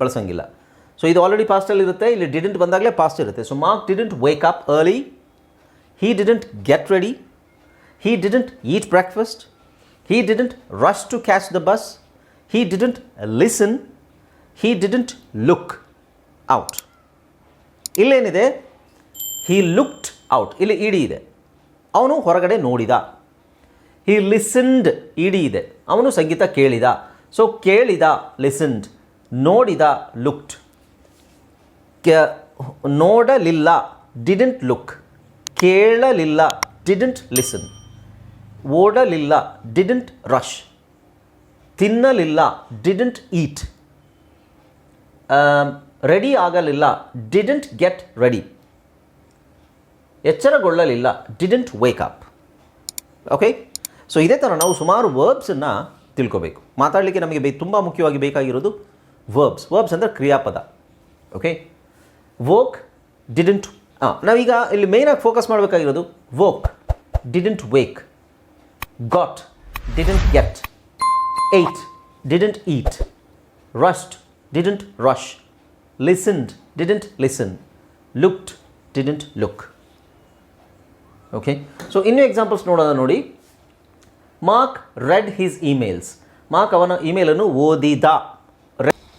ಬಳಸೋಂಗಿಲ್ಲ. So ಇದು already ಪಾಸ್ಟಲ್ಲಿ ಇರುತ್ತೆ. ಇಲ್ಲಿ ಡಿಡೆಂಟ್ ಬಂದಾಗಲೇ ಪಾಸ್ಟ್ ಇರುತ್ತೆ. So Mark didn't wake up early he didn't get ready he didn't eat breakfast he didn't rush to catch the bus he didn't listen he didn't look out ಇಲ್ಲೇನಿದೆ? He looked out ಇಲ್ಲಿ ಇಡಿ ಇದೆ. ಅವನು ಹೊರಗಡೆ ನೋಡಿದ. ಹೀ listened ಇಡಿ ಇದೆ. ಅವನು ಸಂಗೀತ ಕೇಳಿದ. So ಕೇಳಿದ ಲಿಸನ್ಡ್ ನೋಡಿದ ಲುಕ್ಡ್ ಕೆ, ನೋಡಲಿಲ್ಲ ಡಿಡೆಂಟ್ ಲುಕ್ ಕೇಳಲಿಲ್ಲ ಡಿಡೆಂಟ್ ಲಿಸನ್ ಓಡಲಿಲ್ಲ ಡಿಡೆಂಟ್ ರಶ್ ತಿನ್ನಲಿಲ್ಲ ಡಿಡೆಂಟ್ ಈಟ್ ರೆಡಿ ಆಗಲಿಲ್ಲ didn't get ready ಎಚ್ಚರಗೊಳ್ಳಲಿಲ್ಲ didn't wake up okay so ಇದೇ ಥರ ನಾವು ಸುಮಾರು ವರ್ಬ್ಸನ್ನು ತಿಳ್ಕೊಬೇಕು. ಮಾತಾಡಲಿಕ್ಕೆ ನಮಗೆ ಬೇ ತುಂಬ ಮುಖ್ಯವಾಗಿ ಬೇಕಾಗಿರೋದು ವರ್ಬ್ಸ್ ವರ್ಬ್ಸ್ ಅಂದರೆ ಕ್ರಿಯಾಪದ. ಓಕೆ ವೋಕ್ ಡಿಡೆಂಟ್ ಹಾಂ ನಾವೀಗ ಇಲ್ಲಿ ಮೇಯ್ನಾಗಿ ಫೋಕಸ್ ಮಾಡಬೇಕಾಗಿರೋದು woke didn't wake got didn't get ate didn't eat rushed didn't rush listened didn't listen looked didn't look okay so ಇನ್ನೂ ಎಕ್ಸಾಂಪಲ್ಸ್ ನೋಡೋಣ ನೋಡಿ. Mark read his emails Mark ಅವನ ಇಮೇಲನ್ನು ಓದಿದ.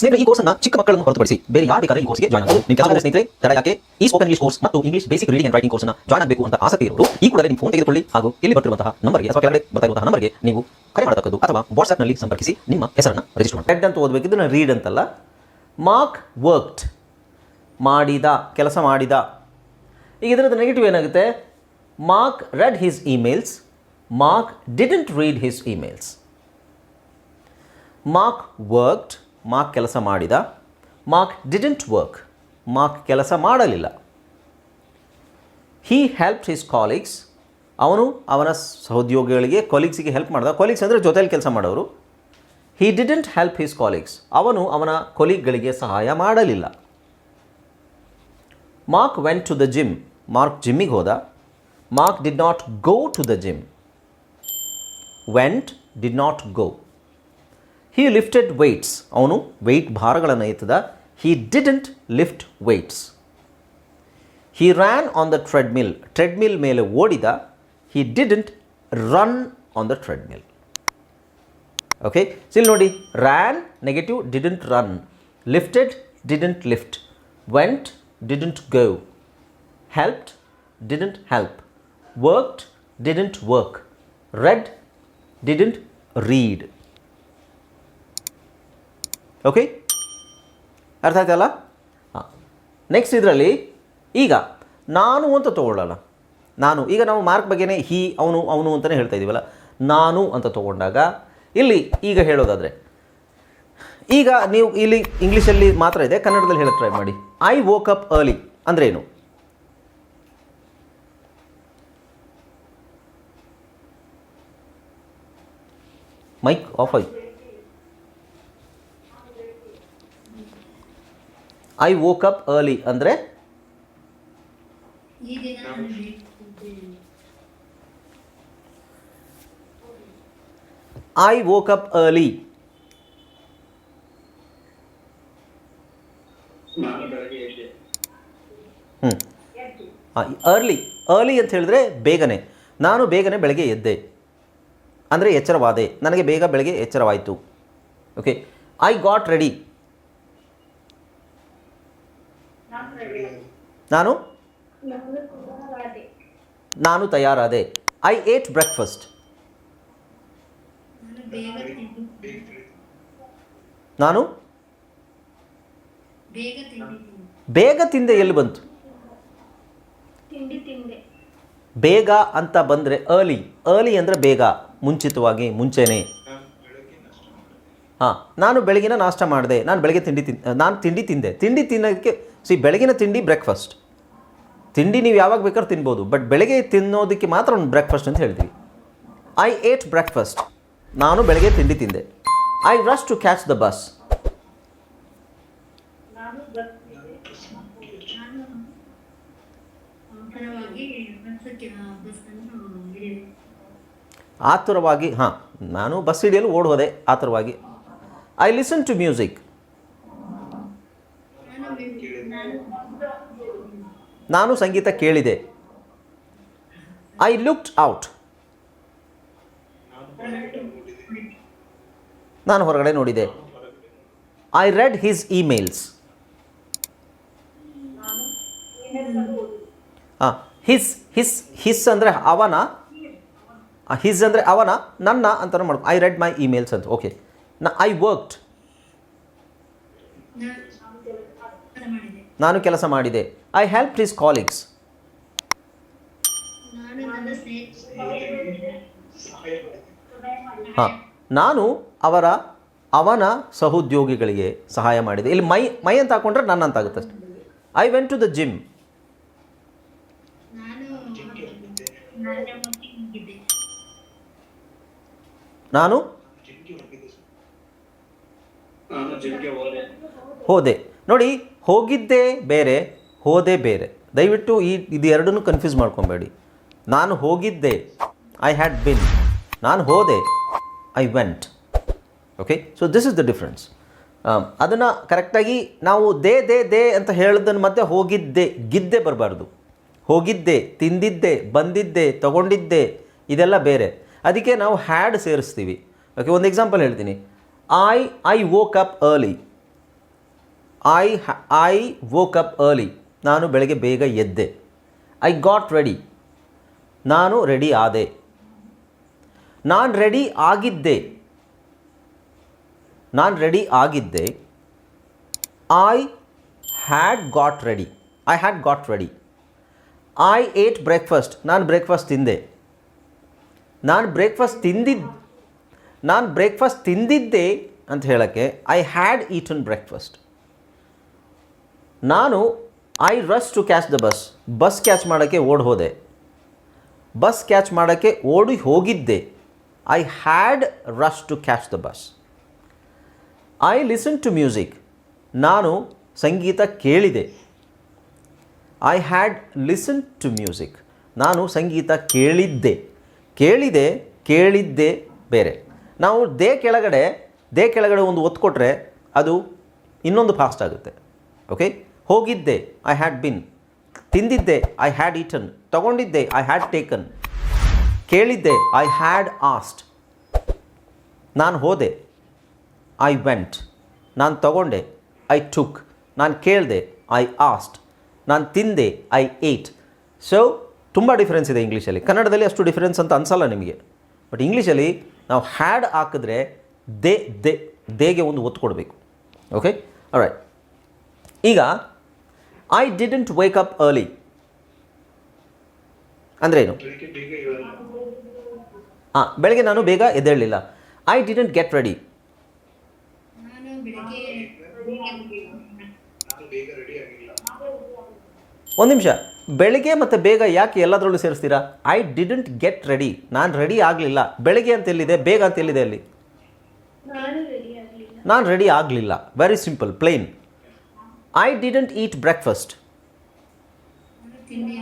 ಸ್ನೇಹಿತರೆ, ಈ ಕೋರ್ಸ್ನ ಚಿಕ್ಕ ಮಕ್ಕಳನ್ನು ಹೊರತುಪಡಿಸಿ ಬೇರೆ ಯಾರು ಬೇಕಾದ್ರೆ ಈ ಕೋರ್ಸ್ಗೆ ಜಾಯ್ನ್ ಆಗಬಹುದು ನಿಮ್ಮ ಕೆಲಸ ಸ್ನೇಹಿತರೆ, ತಡ ಯಾಕೆ? ಈ ಸ್ಪೋಕನ್ ಇಂಗ್ಲಿಷ್ ಕೋರ್ಸ್ ಮತ್ತು English basic reading and writing ಕೋರ್ಸ್ನ ಜಾಯ್ನ್ ಆಗಬೇಕು ಅಂತ ಆಸಕ್ತಿ ಇರೋರು, ಈ ಕೂಡಲೇ ನಿಮ್ಮ ಫೋನ್ ತೆಗೆದುಕೊಳ್ಳಿ ಹಾಗೂ ಇಲ್ಲಿ ಬರ್ತಿರುವಂತಹ ನಂಬರ್ಗೆ ಅಥವಾ ಕೆಳಗಡೆ ಬರ್ತಾ ಇರುವಂತಹ ನಂಬರ್ಗೆ ನೀವು ಕರೆ ಮಾಡತಕ್ಕದ್ದು ಅಥವಾ ವಾಟ್ಸ್ಆಪ್ನಲ್ಲಿ ಸಂಪರ್ಕಿಸಿ ನಿಮ್ಮ ಹೆಸರನ್ನು ರಿಜಿಸ್ಟರ್ ಮಾಡಿ ಅಂತ ಓದಬೇಕಿದ್ದು ನಾನು ರೀಡ್ ಅಂತಲ್ಲ. ಮಾರ್ಕ್ ವರ್ಕ್ಡ್ ಮಾಡಿದ, ಕೆಲಸ ಮಾಡಿದ. ಈಗ ಇದರದ್ದು ನೆಗೆಟಿವ್ ಏನಾಗುತ್ತೆ? Mark read his emails Mark didn't read his emails Mark worked Mark ಕೆಲಸ ಮಾಡಿದ. ಮಾರ್ಕ್ ಡಿಡೆಂಟ್ ವರ್ಕ್ ಮಾರ್ಕ್ ಕೆಲಸ ಮಾಡಲಿಲ್ಲ. ಹೀ ಹೆಲ್ಪ್ ಹಿಸ್ ಕಾಲೀಗ್ಸ್ ಅವನು ಅವನ ಸಹೋದ್ಯೋಗಿಗಳಿಗೆ ಕೊಲೀಗ್ಸಿಗೆ ಹೆಲ್ಪ್ ಮಾಡಿದ. ಕೊಲೀಗ್ಸ್ ಅಂದರೆ ಜೊತೆಯಲ್ಲಿ ಕೆಲಸ ಮಾಡೋರು. He didn't help his colleagues ಅವನು ಅವನ ಕೊಲೀಗ್ಗಳಿಗೆ ಸಹಾಯ ಮಾಡಲಿಲ್ಲ. Mark went to the gym Mark ಜಿಮ್ಮಿಗೆ ಹೋದ. Mark did not go to the gym went did not go he lifted weights ಅವನು ವೆಯ್ಟ್ ಭಾರಗಳನ್ನು ಎತ್ತದ. He didn't lift weights he ran on the treadmill treadmill ಮೇಲೆ ಓಡಿದ. He didn't run on the treadmill okay ಸಿಲ್ ನೋಡಿ. Ran negative didn't run lifted didn't lift went didn't go helped didn't help worked didn't work read didn't read okay ಅರ್ಥ ಆಯ್ತಲ್ಲ ಹಾಂ. Next ಇದರಲ್ಲಿ, ಈಗ ನಾನು ಅಂತ ತೊಗೊಳ್ಳೋಣ ನಾನು, ಈಗ ನಾವು ಮಾರ್ಕ್ ಬಗ್ಗೆನೇ ಹಿ, ಅವನು ಅವನು ಅಂತಲೇ ಹೇಳ್ತಾ ಇದ್ದೀವಲ್ಲ ನಾನು ಅಂತ ತೊಗೊಂಡಾಗ, ಇಲ್ಲಿ ಈಗ ಹೇಳೋದಾದರೆ, ಈಗ ನೀವು ಇಲ್ಲಿ ಇಂಗ್ಲೀಷಲ್ಲಿ ಮಾತ್ರ ಇದೆ, ಕನ್ನಡದಲ್ಲಿ ಹೇಳಕ್ಕೆ ಟ್ರೈ ಮಾಡಿ. ಐ ವೋಕ್ ಅಪ್ ಅರ್ಲಿ ಅಂದರೆ ಏನು? ಮೈಕ್ ಆಫ್ ಆಯ್ತು. ಐ ವೋಕ್ ಅಪ್ ಅರ್ಲಿ ಅಂದರೆ? ಈ ದಿನ ನಾನು ಐ ವೋಕ್ ಅಪ್ ಅರ್ಲಿ ಹ್ಞೂ ಅರ್ಲಿ ಅರ್ಲಿ ಅಂತ ಹೇಳಿದ್ರೆ ಬೇಗನೆ. ನಾನು ಬೇಗನೆ ಬೆಳಗ್ಗೆ ಎದ್ದೆ. ಅಂದರೆ ಎಚ್ಚರವಾದೆ. ನನಗೆ ಬೇಗ ಬೆಳಗ್ಗೆ ಎಚ್ಚರವಾಯಿತು. ಓಕೆ ಐ ಗಾಟ್ ರೆಡಿ ನಾನು? ನಾನು ತಯಾರಾದೆ. ಐ ಏಟ್ ಬ್ರೇಕ್ಫಾಸ್ಟ್ ನಾನು? ಬೇಗ ತಿಂದೆ ಎಲ್ಲಿ ಬಂತು? ಬೇಗ ಅಂತ ಬಂದರೆ ಅರ್ಲಿ ಅರ್ಲಿ ಅಂದರೆ ಬೇಗ. ಮುಂಚಿತವಾಗಿ, ಮುಂಚೆನೇ. ಹಾಂ, ನಾನು ಬೆಳಗಿನ ನಾಷ್ಟ ಮಾಡಿದೆ. ನಾನು ಬೆಳಗ್ಗೆ ತಿಂಡಿ ತಿನ್, ನಾನು ತಿಂಡಿ ತಿಂದೆ. ತಿಂಡಿ ತಿನ್ನೋದಕ್ಕೆ ಸಿ ಬೆಳಗಿನ ತಿಂಡಿ ಬ್ರೇಕ್ಫಾಸ್ಟ್ ತಿಂಡಿ ನೀವು ಯಾವಾಗ ಬೇಕಾದ್ರೂ ತಿನ್ಬೋದು ಬಟ್ ಬೆಳಗ್ಗೆ ತಿನ್ನೋದಕ್ಕೆ ಮಾತ್ರ ಒಂದು ಬ್ರೇಕ್ಫಾಸ್ಟ್ ಅಂತ ಹೇಳ್ತೀವಿ. ಐ ಏಟ್ ಬ್ರೇಕ್ಫಾಸ್ಟ್ ನಾನು ಬೆಳಗ್ಗೆ ತಿಂಡಿ ತಿಂದೆ. I rush to catch the bus ಆತುರವಾಗಿ ಹಾಂ ನಾನು ಬಸ್ ಹಿಡಿಯಲು ಓಡೋದೆ ಆತುರವಾಗಿ. ಐ ಲಿಸನ್ ಟು ಮ್ಯೂಸಿಕ್ ನಾನು ನಾನು ನಾನು ಸಂಗೀತ ಕೇಳಿದೆ. ಐ ಲುಕ್ಡ್ ಔಟ್ ನಾನು ಹೊರಗಡೆ ನೋಡಿದೆ. ಐ ರೆಡ್ ಹಿಸ್ ಇಮೇಲ್ಸ್ ಹಾಂ ಹಿಸ್ ಹಿಸ್ ಹಿಸ್ ಅಂದರೆ ಅವನ ಹಿಸ್ ಅಂದರೆ ಅವನ, ನನ್ನ ಅಂತ ಮಾಡ್ಕೊ ಐ ರೆಡ್ ಮೈ ಇಮೇಲ್ಸ್ ಅಂತ ಓಕೆ ನಾ ಐ ವರ್ಕ್ಡ್ ನಾನು ಕೆಲಸ ಮಾಡಿದೆ. I help his colleagues. ಹಾಂ. ನಾನು ಅವರ ಅವನ ಸಹೋದ್ಯೋಗಿಗಳಿಗೆ ಸಹಾಯ ಮಾಡಿದೆ. ಇಲ್ಲಿ ಮೈ ಮೈ ಅಂತ ಹಾಕೊಂಡ್ರೆ ನನ್ನ ಅಂತ ಆಗುತ್ತೆ ಅಷ್ಟೆ. I went to the gym ನಾನು ಹೋದೆ. ನೋಡಿ, ಹೋಗಿದ್ದೆ ಬೇರೆ. ಹೋದೆ ಬೇರೆ. ದಯವಿಟ್ಟು ಈ ಇದು ಎರಡನ್ನೂ ಕನ್ಫ್ಯೂಸ್ ಮಾಡ್ಕೊಬೇಡಿ. ನಾನು ಹೋಗಿದ್ದೆ. ಐ ಹ್ಯಾಡ್ ಬಿನ್ ನಾನು ಹೋದೆ. I went okay so this is the difference ಅದನ್ನು ಕರೆಕ್ಟಾಗಿ ನಾವು ದೇ ದೇ ದೇ ಅಂತ ಹೇಳಿದ್ದನ್ನು ಮತ್ತೆ ಹೋಗಿದ್ದೆ, ಗಿದ್ದೆ ಬರಬಾರ್ದು. ಹೋಗಿದ್ದೆ, ತಿಂದಿದ್ದೆ, ಬಂದಿದ್ದೆ, ತಗೊಂಡಿದ್ದೆ, ಇದೆಲ್ಲ ಬೇರೆ. ಅದಕ್ಕೆ ನಾವು ಹ್ಯಾಡ್ ಸೇರಿಸ್ತೀವಿ. ಓಕೆ ಒಂದು ಎಕ್ಸಾಂಪಲ್ ಹೇಳ್ತೀನಿ. I I woke up early I I woke up early ನಾನು ಬೆಳಗ್ಗೆ ಬೇಗ ಎದ್ದೆ. ಐ ಗಾಟ್ ರೆಡಿ ನಾನು ರೆಡಿ ಆದೆ. ನಾನು ರೆಡಿ ಆಗಿದ್ದೆ. ನಾನು ರೆಡಿ ಆಗಿದ್ದೆ. I had got ready I had got ready I ate breakfast ನಾನು ಬ್ರೇಕ್ಫಾಸ್ಟ್ ತಿಂದೆ. ನಾನು ಬ್ರೇಕ್ಫಾಸ್ಟ್ ತಿಂದಿದ್ದು ನಾನು ಬ್ರೇಕ್ಫಾಸ್ಟ್ ತಿಂದಿದ್ದೆ ಅಂತ ಹೇಳೋಕ್ಕೆ ಐ ಹ್ಯಾಡ್ ಈಟನ್ ಬ್ರೇಕ್ಫಾಸ್ಟ್ ನಾನು I rush to catch the bus bus catch ಮಾಡೋಕ್ಕೆ ಓಡಿ ಹೋದೆ. ಬಸ್ ಕ್ಯಾಚ್ ಮಾಡೋಕ್ಕೆ ಓಡಿ ಹೋಗಿದ್ದೆ. I had rush to catch the bus I listen to music ನಾನು ಸಂಗೀತ ಕೇಳಿದೆ. I had listen to music ನಾನು ಸಂಗೀತ ಕೇಳಿದ್ದೆ. ಕೇಳಿದೆ, ಕೇಳಿದ್ದೆ, ಬೇರೆ. ನಾವು ದೇ ಕೆಳಗಡೆ ದೇ ಕೆಳಗಡೆ ಒಂದು ಒತ್ತು ಕೊಟ್ಟರೆ ಅದು ಇನ್ನೊಂದು ಫಾಸ್ಟ್ ಆಗುತ್ತೆ. ಓಕೆ ಹೋಗಿದ್ದೆ ಐ ಹ್ಯಾಡ್ ಬಿನ್ ತಿಂದಿದ್ದೆ ಐ ಹ್ಯಾಡ್ ಈಟನ್ ತಗೊಂಡಿದ್ದೆ ಐ ಹ್ಯಾಡ್ ಟೇಕನ್ ಕೇಳಿದ್ದೆ ಐ ಹ್ಯಾಡ್ ಆಸ್ಟ್ ನಾನು ಹೋದೆ ಐ ವೆಂಟ್ ನಾನು ತಗೊಂಡೆ ಐ ಟುಕ್ ನಾನು ಕೇಳಿದೆ ಐ ಆಸ್ಟ್ ನಾನು ತಿಂದೆ ಐ ಏಟ್ ಸೊ ತುಂಬ ಡಿಫ್ರೆನ್ಸ್ ಇದೆ ಇಂಗ್ಲೀಷಲ್ಲಿ. ಕನ್ನಡದಲ್ಲಿ ಅಷ್ಟು ಡಿಫ್ರೆನ್ಸ್ ಅಂತ ಅನ್ಸಲ್ಲ ನಿಮಗೆ. ಬಟ್ ಇಂಗ್ಲೀಷಲ್ಲಿ ನಾವು ಹ್ಯಾಡ್ ಹಾಕಿದ್ರೆ, ದೇ ದೇ, ದೇಗೆ ಒಂದು ಒತ್ತು ಕೊಡಬೇಕು. ಓಕೆ ರೈಟ್ ಈಗ I didn't wake up early ಅಂದ್ರೇನು ಹಾಂ ಬೆಳಗ್ಗೆ ನಾನು ಬೇಗ ಎದ್ದೇಳಲಿಲ್ಲ. ಐ ಡಿಡೆಂಟ್ ಗೆಟ್ ರೆಡಿ ಒಂದು ನಿಮಿಷ. ಬೆಳಿಗ್ಗೆ ಮತ್ತು ಬೇಗ ಯಾಕೆ ಎಲ್ಲದರಲ್ಲೂ ಸೇರಿಸ್ತೀರಾ? ಐ ಡಿಡೆಂಟ್ ಗೆಟ್ ರೆಡಿ ನಾನು ರೆಡಿ ಆಗಲಿಲ್ಲ. ಬೆಳಿಗ್ಗೆ ಅಂತ ಎಲ್ಲಿದೆ? ಬೇಗ ಅಂತ ಎಲ್ಲಿದೆ ಅಲ್ಲಿ? ನಾನು ರೆಡಿ ಆಗಲಿಲ್ಲ. Very simple plane I didn't ನಾನು ತಿಂಡಿ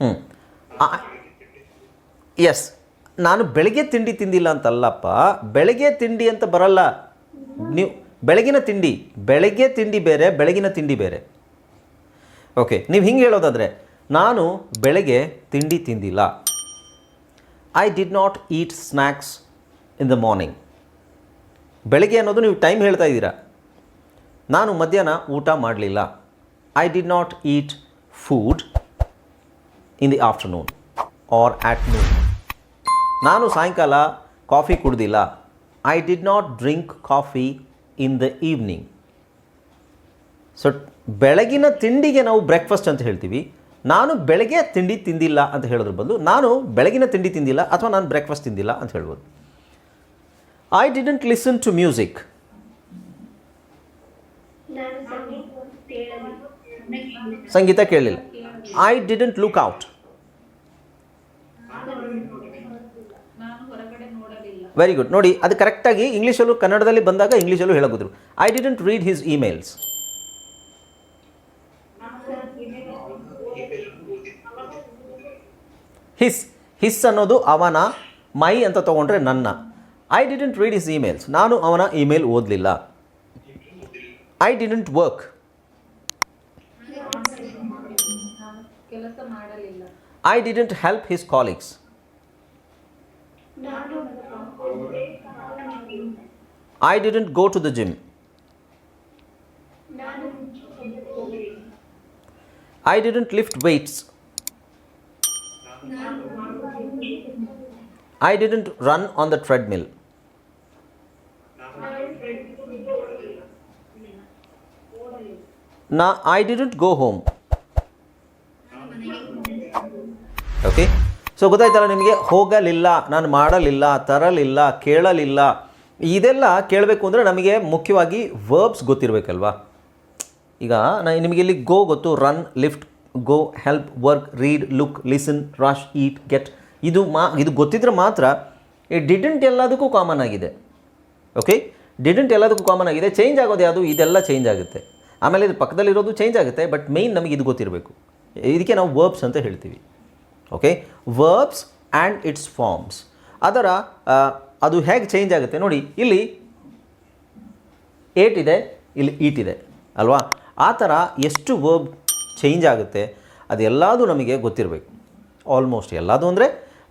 ಹ್ಞೂ ಎಸ್ ನಾನು ಬೆಳಗ್ಗೆ ತಿಂಡಿ ತಿಂದಿಲ್ಲ ಅಂತಲ್ಲಪ್ಪ. ಬೆಳಗ್ಗೆ ತಿಂಡಿ ಅಂತ ಬರಲ್ಲ. ನೀವು, ಬೆಳಗಿನ ತಿಂಡಿ. ಬೆಳಗ್ಗೆ ತಿಂಡಿ ಬೇರೆ, ಬೆಳಗಿನ ತಿಂಡಿ ಬೇರೆ. ಓಕೆ ನೀವು ಹಿಂಗೆ ಹೇಳೋದಾದರೆ, ನಾನು ಬೆಳಗ್ಗೆ ತಿಂಡಿ ತಿಂದಿಲ್ಲ. I did not eat snacks in the morning ಬೆಳಗ್ಗೆ ಅನ್ನೋದು ನೀವು ಟೈಮ್ ಹೇಳ್ತಾ ಇದ್ದೀರಾ. ನಾನು ಮಧ್ಯಾಹ್ನ ಊಟ ಮಾಡಲಿಲ್ಲ. I did not eat food in the afternoon or at noon ನಾನು ಸಾಯಂಕಾಲ coffee ಕುಡ್ದಿಲ್ಲ. I did not drink coffee in the evening so ಬೆಳಗಿನ ತಿಂಡಿಗೆ ನಾವು ಬ್ರೇಕ್ಫಾಸ್ಟ್ ಅಂತ ಹೇಳ್ತೀವಿ. ನಾನು ಬೆಳಗ್ಗೆ ತಿಂಡಿ ತಿಂದಿಲ್ಲ ಅಂತ ಹೇಳೋದ್ರ ಬದಲು ನಾನು ಬೆಳಗಿನ ತಿಂಡಿ ತಿಂದಿಲ್ಲ ಅಥವಾ ನಾನು ಬ್ರೇಕ್ಫಾಸ್ಟ್ ತಿಂದಿಲ್ಲ ಅಂತ ಹೇಳ್ಬೋದು. I didn't listen to music ನಾನು ಸಂಗೀತ ಕೇಳಲಿ ಸಂಗೀತ ಕೇಳಲಿಲ್ಲ I didn't look out very good ನೋಡಿ, ಅದು ಕರೆಕ್ಟಾಗಿ ಇಂಗ್ಲೀಷಲ್ಲೂ ಕನ್ನಡದಲ್ಲಿ ಬಂದಾಗ ಇಂಗ್ಲೀಷಲ್ಲೂ ಹೇಳಬಹುದು I didn't read his emails his his ಅನ್ನೋದು ಅವನ ಮೈ ಅಂತ ತೊಗೊಂಡ್ರೆ ನನ್ನ. I didn't read his emails ನಾನು ಅವನ email ಓದಲಿಲ್ಲ. I didn't work I didn't help his colleagues. I didn't go to the gym. I didn't lift weights. I didn't run on the treadmill. Now I didn't go home. Okay so ಗೊತ್ತಾಯ್ತಲ್ಲ ನಿಮಗೆ? ಹೋಗಲಿಲ್ಲ, ನಾನು ಮಾಡಲಿಲ್ಲ, ತರಲಿಲ್ಲ, ಕೇಳಲಿಲ್ಲ. ಇದೆಲ್ಲ ಕೇಳಬೇಕು ಅಂದರೆ ನಮಗೆ ಮುಖ್ಯವಾಗಿ ವರ್ಬ್ಸ್ ಗೊತ್ತಿರಬೇಕಲ್ವಾ? ಈಗ ನಾನು ನಿಮಗೆ ಇಲ್ಲಿ ಗೋ ಗೊತ್ತು. Run lift go help work read look listen rush eat get ಇದು ಮಾ ಇದು ಗೊತ್ತಿದ್ರೆ ಮಾತ್ರ ಈ ಡಿಡೆಂಟ್ ಎಲ್ಲದಕ್ಕೂ ಕಾಮನ್ ಆಗಿದೆ. ಓಕೆ ಡಿಡೆಂಟ್ ಎಲ್ಲದಕ್ಕೂ ಕಾಮನ್ ಆಗಿದೆ. ಚೇಂಜ್ ಆಗೋದು ಯಾವುದು? ಇದೆಲ್ಲ ಚೇಂಜ್ ಆಗುತ್ತೆ. ಆಮೇಲೆ ಇದು ಪಕ್ಕದಲ್ಲಿರೋದು ಚೇಂಜ್ ಆಗುತ್ತೆ ಬಟ್ ಮೇಯ್ನ್ ನಮಗೆ ಇದು ಗೊತ್ತಿರಬೇಕು. ಇದಕ್ಕೆ ನಾವು ವರ್ಬ್ಸ್ ಅಂತ ಹೇಳ್ತೀವಿ. Okay verbs and its forms ಅದರ ಅದು ಹೇಗೆ ಚೇಂಜ್ ಆಗುತ್ತೆ ನೋಡಿ, ಇಲ್ಲಿ ಏಟ್ ಇದೆ, ಇಲ್ಲಿ ಈಟ್ ಇದೆ, ಅಲ್ವಾ? ಆ ಥರ ಎಷ್ಟು ವರ್ಬ್ ಚೇಂಜ್ ಆಗುತ್ತೆ ಅದೆಲ್ಲದೂ ನಮಗೆ ಗೊತ್ತಿರಬೇಕು. ಆಲ್ಮೋಸ್ಟ್ ಎಲ್ಲದು ಅಂದರೆ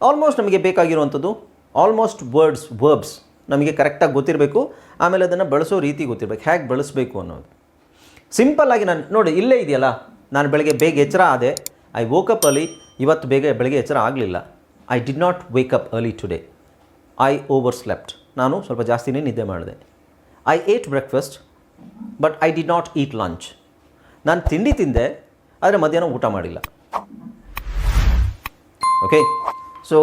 ಆಲ್ಮೋಸ್ಟ್ ನಮಗೆ ಬೇಕಾಗಿರುವಂಥದ್ದು ಆಲ್ಮೋಸ್ಟ್ ವರ್ಡ್ಸ್ ವರ್ಬ್ಸ್ ನಮಗೆ ಕರೆಕ್ಟಾಗಿ ಗೊತ್ತಿರಬೇಕು, ಆಮೇಲೆ ಅದನ್ನು ಬಳಸೋ ರೀತಿ ಗೊತ್ತಿರಬೇಕು. ಹೇಗೆ ಬಳಸಬೇಕು ಅನ್ನೋದು. ಸಿಂಪಲ್ಲಾಗಿ ನಾನು, ನೋಡಿ, ಇಲ್ಲೇ ಇದೆಯಲ್ಲ, ನಾನು ಬೆಳಗ್ಗೆ ಬೇಗ ಎಚ್ಚರ ಆದೆ ಐ ವೋಕಪ್ ಅರ್ಲಿ ಇವತ್ತು ಬೇಗ ಬೆಳಗ್ಗೆ ಎಚ್ಚರ ಆಗಲಿಲ್ಲ. I did not wake up early today I overslept ನಾನು ಸ್ವಲ್ಪ ಜಾಸ್ತಿನೇ ನಿದ್ದೆ ಮಾಡಿದೆ. I ate breakfast but I did not eat lunch ನಾನು ತಿಂಡಿ ತಿಂದೆ, ಆದರೆ ಮಧ್ಯಾಹ್ನ ಊಟ ಮಾಡಿಲ್ಲ. Okay so